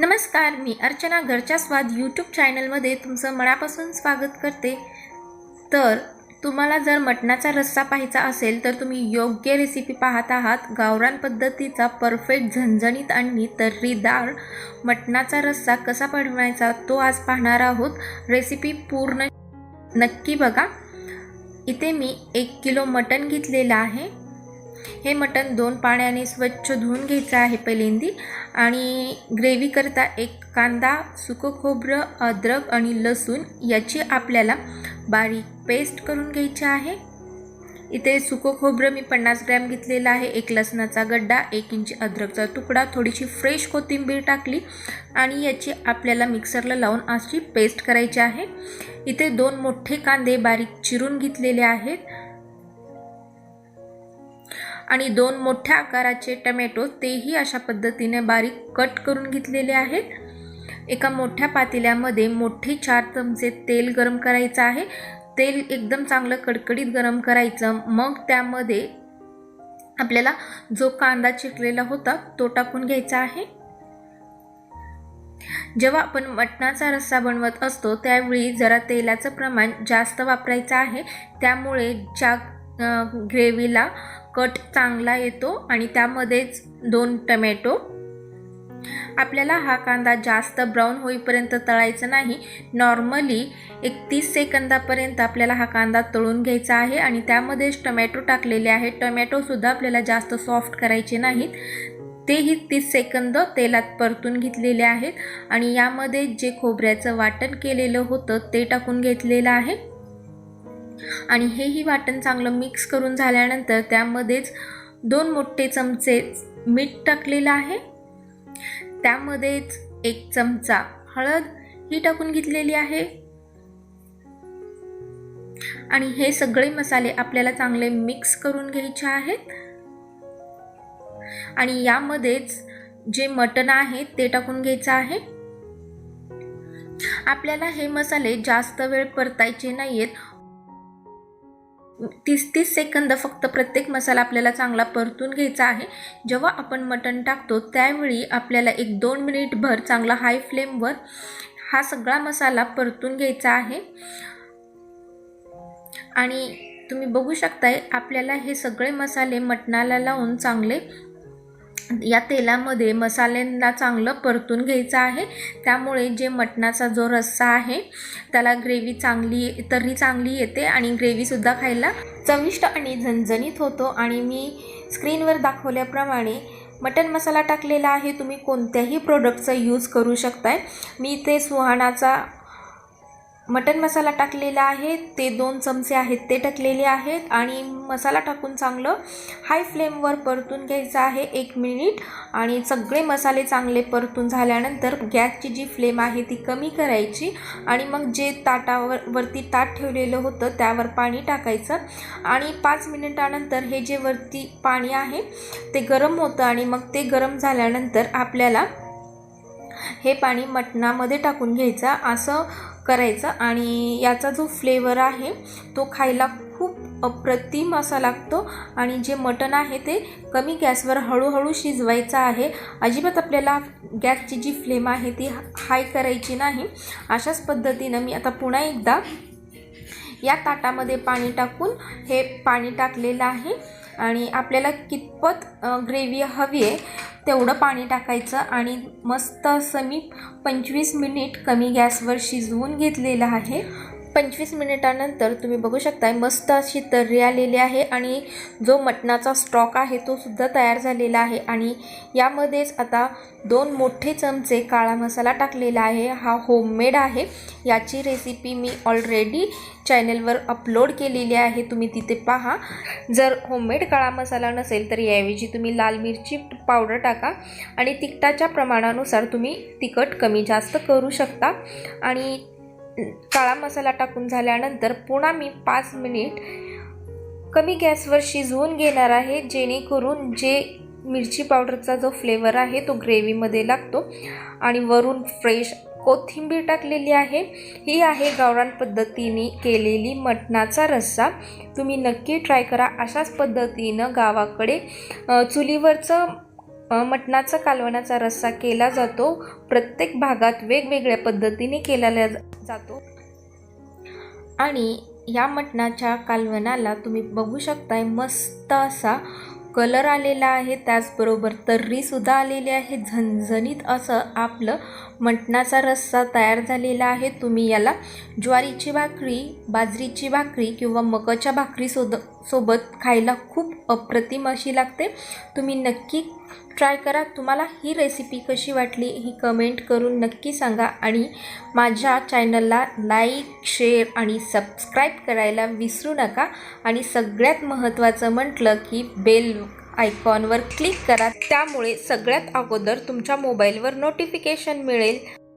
नमस्कार मी अर्चना घरच्या स्वाद यूट्यूब चॅनलमध्ये तुमचं मनापासून स्वागत करते. तर तुम्हाला जर मटणाचा रस्सा पाहायचा असेल तर तुम्ही योग्य रेसिपी पाहत आहात. गावरान पद्धतीचा परफेक्ट झणझणीत आणि तर्रीदार मटणाचा रस्सा कसा बनवायचा तो आज पाहणार आहोत. रेसिपी पूर्ण नक्की बघा. इथे मी एक किलो मटण घेतलेलं आहे. हे मटण दोन पाण्याने स्वच्छ धुवून घ्यायचं आहे पहिल्यांदी. आणि ग्रेव्हीकरता एक कांदा सुकं खोबरं अद्रक आणि लसूण याची आपल्याला बारीक पेस्ट करून घ्यायची आहे. इथे सुकं खोबरं मी पन्नास ग्रॅम घेतलेलं आहे. एक लसणाचा गड्डा एक इंच अद्रकचा तुकडा थोडीशी फ्रेश कोथिंबीर टाकली आणि याची आपल्याला मिक्सरला लावून अशी पेस्ट करायची आहे. इथे दोन मोठे कांदे बारीक चिरून घेतलेले आहेत. आणि दोन मोठ्या आकाराचे टमॅटो तेही अशा पद्धतीने बारीक कट करून घेतलेले आहेत. एका मोठ्या पातेल्यामध्ये मोठे चार चमचे तेल गरम करायचं आहे. तेल एकदम चांगलं कडकडीत गरम करायचं. मग त्यामध्ये आपल्याला जो कांदा चिरलेला होता तो टाकून घ्यायचा आहे. जेव्हा आपण मटणाचा रस्सा बनवत असतो त्यावेळी जरा तेलाचं प्रमाण जास्त वापरायचं आहे. त्यामुळे ज्या ग्रेव्हीला कट चांगला येतो आणि त्यामध्येच दोन टमॅटो. आपल्याला हा कांदा जास्त ब्राऊन होईपर्यंत तळायचा नाही. नॉर्मली एक तीस सेकंदापर्यंत आपल्याला हा कांदा तळून घ्यायचा आहे आणि त्यामध्येच टमॅटो टाकलेले आहे टमॅटोसुद्धा आपल्याला जास्त सॉफ्ट करायचे नाहीत. तेही तीस सेकंद तेलात परतून घेतलेले आहेत आणि यामध्ये जे खोबऱ्याचं वाटण केलेलं होतं ते टाकून घेतलेलं आहे. आणि हेही वाटण चांगलं मिक्स करून झाल्यानंतर त्यामध्येच दोन मोठे चमचे मीठ टाकलेलं आहे. त्यामध्येच एक चमचा हळद ही टाकून घेतलेली आहे. आणि हे सगळे मसाले आपल्याला चांगले मिक्स करून घ्यायचे आहेत. आणि यामध्येच जे मटण आहे ते टाकून घ्यायचं आहे. आपल्याला हे मसाले जास्त वेळ परतायचे नाहीयेत. तीस तीस सेकंद फक्त प्रत्येक मसाला आपल्याला चांगला परतून घ्यायचा आहे. जेव्हा आपण मटण टाकतो त्यावेळी आपल्याला एक दोन मिनिटभर चांगला हाय फ्लेमवर हा सगळा मसाला परतून घ्यायचा आहे. आणि तुम्ही बघू शकताय आपल्याला हे सगळे मसाले मटणाला लावून चांगले या तेलामध्ये मसाल्यांना चांगलं परतून घ्यायचं आहे. त्यामुळे जे मटणाचा जो रस्सा आहे त्याला ग्रेव्ही चांगली तर्री चांगली येते आणि ग्रेव्हीसुद्धा खायला चविष्ट आणि झणझणीत होतो. आणि मी स्क्रीनवर दाखवल्याप्रमाणे मटन मसाला टाकलेला आहे. तुम्ही कोणत्याही प्रोडक्टचा यूज करू शकताय. मी ते सुहाणाचा मटन मसाला टाकलेला आहे ते दोन चमचे आहेत ते टाकलेले आहेत आणि मसाला टाकून चांगलं हाय फ्लेमवर परतून घ्यायचं आहे एक मिनिट आणि सगळे मसाले चांगले परतून झाल्यानंतर गॅसची जी फ्लेम आहे ती कमी करायची आणि मग जे ताटावर वरती ताट ठेवलेलं होतं त्यावर पाणी टाकायचं आणि पाच मिनिटानंतर हे जे वरती पाणी आहे ते गरम होतं आणि मग ते गरम झाल्यानंतर आपल्याला हे पाणी मटणामध्ये टाकून घ्यायचं. असं करायचं आणि याचा जो फ्लेवर आहे तो खायला खूप अप्रतिम असा लागतो. आणि जे मटण आहे ते कमी गॅसवर हळूहळू शिजवायचं आहे. अजिबात आपल्याला गॅसची जी फ्लेम आहे ती हाय करायची नाही. अशाच पद्धतीनं मी आता पुन्हा एकदा या ताटामध्ये पाणी टाकून हे पाणी टाकलेलं आहे. आणि आपल्याला कितपत ग्रेव्ही हवी आहे तेवढं पाणी टाकायचं आणि मस्त असं मी पंचवीस मिनिट कमी गॅसवर शिजवून घेतलेलं आहे. पंचवीस मिनिटानंतर तुम्ही बघू शकताय मस्त अशी तर्री आलेली आहे आणि जो मटणाचा स्टॉक आहे तो सुद्धा तयार झालेला आहे. आणि यामध्येच आता दोन मोठे चमचे काळा मसाला टाकलेला आहे. हा होममेड आहे. याची रेसिपी मी ऑलरेडी चॅनलवर अपलोड केलेली आहे. तुम्ही तिथे पहा. जर होममेड काळा मसाला नसेल तर याऐवजी तुम्ही लाल मिरची पावडर टाका आणि तिखटाच्या प्रमाणानुसार तुम्ही तिखट कमी जास्त करू शकता. आणि काळा मसाला टाकून झाल्यानंतर पुन्हा मी पाच मिनिट कमी गॅसवर शिजवून घेणार आहे जेणेकरून जे मिरची पावडरचा जो फ्लेवर आहे तो ग्रेव्हीमध्ये लागतो. आणि वरून फ्रेश कोथिंबीर टाकलेली आहे. ही आहे गावरान पद्धतीने केलेली मटणाचा रस्सा. तुम्ही नक्की ट्राय करा अशाच पद्धतीनं गावाकडे चुलीवरचं मटणाचा कालवणाचा रस्सा केला जातो. प्रत्येक भागात वेगवेगळ्या पद्धतीने केला जातो. आणि या मटणाच्या कालवणाला तुम्ही बघू शकताय मस्त असा कलर आलेला आहे. त्याचबरोबर तर्रीसुद्धा आलेली आहे. झणझणीत असं आपलं मटणाचा रस्सा तयार झालेला आहे. तुम्ही याला ज्वारीची भाकरी बाजरीची भाकरी किंवा मकाच्या भाकरीसुद्धा सोबत खायला खूप अप्रतिम अशी लागते. तुम्ही नक्की ट्राय करा. तुम्हाला ही रेसिपी कशी वाटली ही कमेंट करून नक्की सांगा आणि माझ्या चॅनलला लाईक शेअर आणि सबस्क्राईब करायला विसरू नका. आणि सगळ्यात महत्त्वाचं म्हटलं की बेल आयकॉनवर क्लिक करा. त्यामुळे सगळ्यात अगोदर तुमच्या मोबाईलवर नोटिफिकेशन मिळेल.